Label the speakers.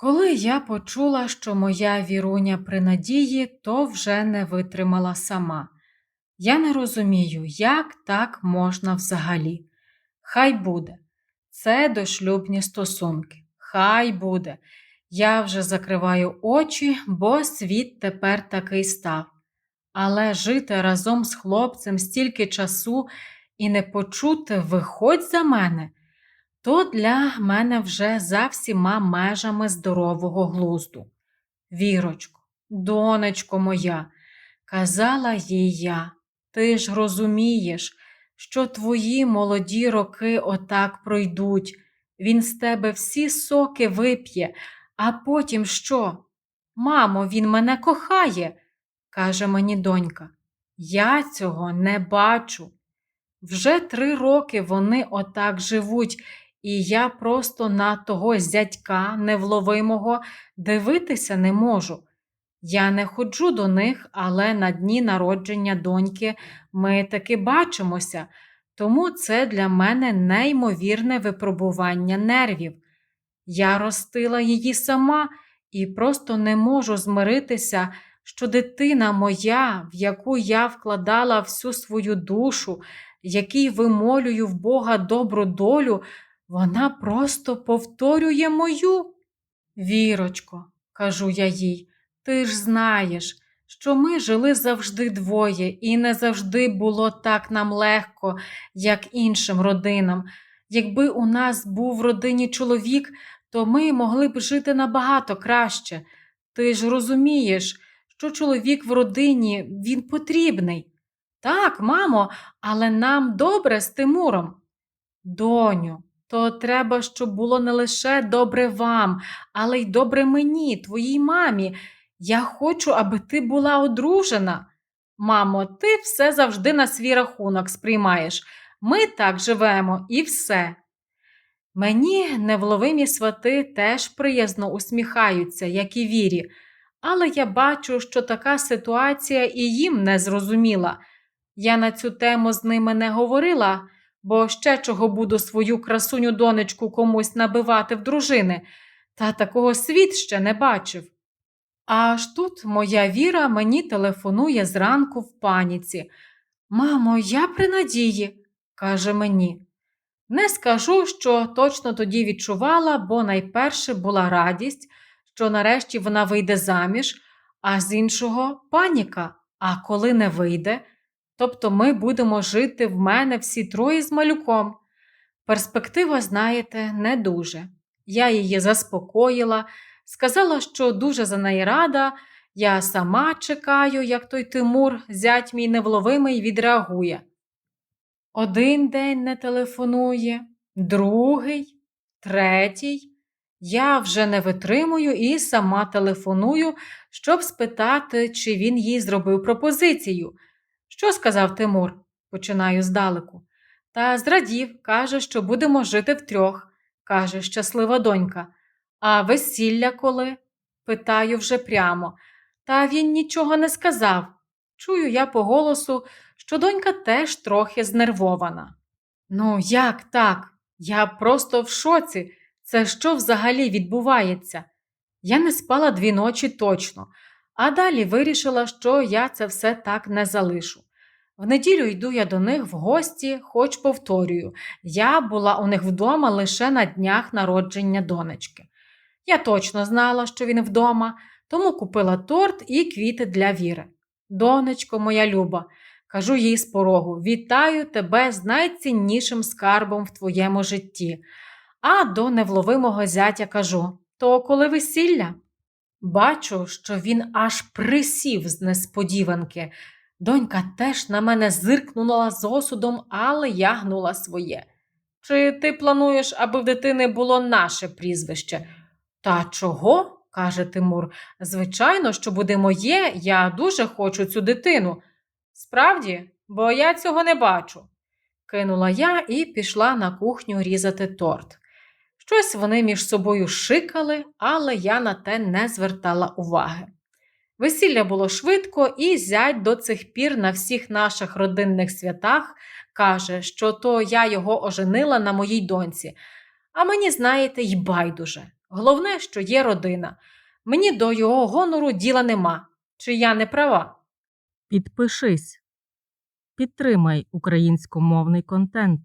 Speaker 1: Коли я почула, що моя віруня при надії, то вже не витримала сама. Я не розумію, як так можна взагалі. Хай буде. Це дошлюбні стосунки. Хай буде. Я вже закриваю очі, бо світ тепер такий став. Але жити разом з хлопцем стільки часу і не почути виходь за мене, то для мене вже за всіма межами здорового глузду. Вірочко, донечко моя, казала їй я, ти ж розумієш, що твої молоді роки отак пройдуть. Він з тебе всі соки вип'є, а потім що? Мамо, він мене кохає, каже мені донька. Я цього не бачу. Вже три роки вони отак живуть, і я просто на того зятька невловимого дивитися не можу. Я не ходжу до них, але на дні народження доньки ми таки бачимося, тому це для мене неймовірне випробування нервів. Я ростила її сама і просто не можу змиритися, що дитина моя, в яку я вкладала всю свою душу, який вимолюю в Бога добру долю, вона просто повторює мою. Вірочко, кажу я їй, ти ж знаєш, що ми жили завжди двоє, і не завжди було так нам легко, як іншим родинам. Якби у нас був в родині чоловік, то ми могли б жити набагато краще. Ти ж розумієш, що чоловік в родині він потрібний. Так, мамо, але нам добре з Тимуром. Доню, то треба, щоб було не лише добре вам, але й добре мені, твоїй мамі. Я хочу, аби ти була одружена. Мамо, ти все завжди на свій рахунок сприймаєш. Ми так живемо і все. Мені невловимі свати теж приязно усміхаються, як і вірі, але я бачу, що така ситуація і їм не зрозуміла. Я на цю тему з ними не говорила, бо ще чого буду свою красуню донечку комусь набивати в дружини, та такого світ ще не бачив. Аж тут моя віра мені телефонує зранку в паніці. Мамо, я при надії, каже мені. Не скажу, що точно тоді відчувала, бо найперше була радість, що нарешті вона вийде заміж, а з іншого паніка. А коли не вийде, тобто ми будемо жити в мене всі троє з малюком. Перспектива, знаєте, не дуже. Я її заспокоїла, сказала, що дуже за неї рада, я сама чекаю, як той Тимур, зять мій невловимий, відреагує. Один день не телефонує, другий, третій. Я вже не витримую і сама телефоную, щоб спитати, чи він їй зробив пропозицію. Що сказав Тимур? починаю здалеку. Та зрадів, каже, що будемо жити втрьох, каже щаслива донька. А весілля коли? питаю вже прямо. Та він нічого не сказав. Чую я по голосу, що донька теж трохи знервована. Ну, як так? Я просто в шоці. Це що взагалі відбувається? Я не спала дві ночі точно, а далі вирішила, що я це все так не залишу. В неділю йду я до них в гості, хоч повторюю, я була у них вдома лише на днях народження донечки. Я точно знала, що він вдома, тому купила торт і квіти для Віри. Донечко моя люба, кажу їй з порогу, вітаю тебе з найціннішим скарбом в твоєму житті. А до невловимого зятя кажу то коли весілля? Бачу, що він аж присів з несподіванки. Донька теж на мене зиркнула з осудом, але я гнула своє. Чи ти плануєш, аби в дитини було наше прізвище? Та чого? каже Тимур. Звичайно, що буде моє, я дуже хочу цю дитину. Справді, бо я цього не бачу. Кинула я і пішла на кухню різати торт. Щось вони між собою шикали, але я на те не звертала уваги. Весілля було швидко, і зять до цих пір на всіх наших родинних святах каже, що то я його оженила на моїй доньці. А мені, знаєте, й байдуже. Головне, що є родина. Мені до його гонору діла нема. Чи я не права?
Speaker 2: Підпишись. Підтримай українськомовний контент.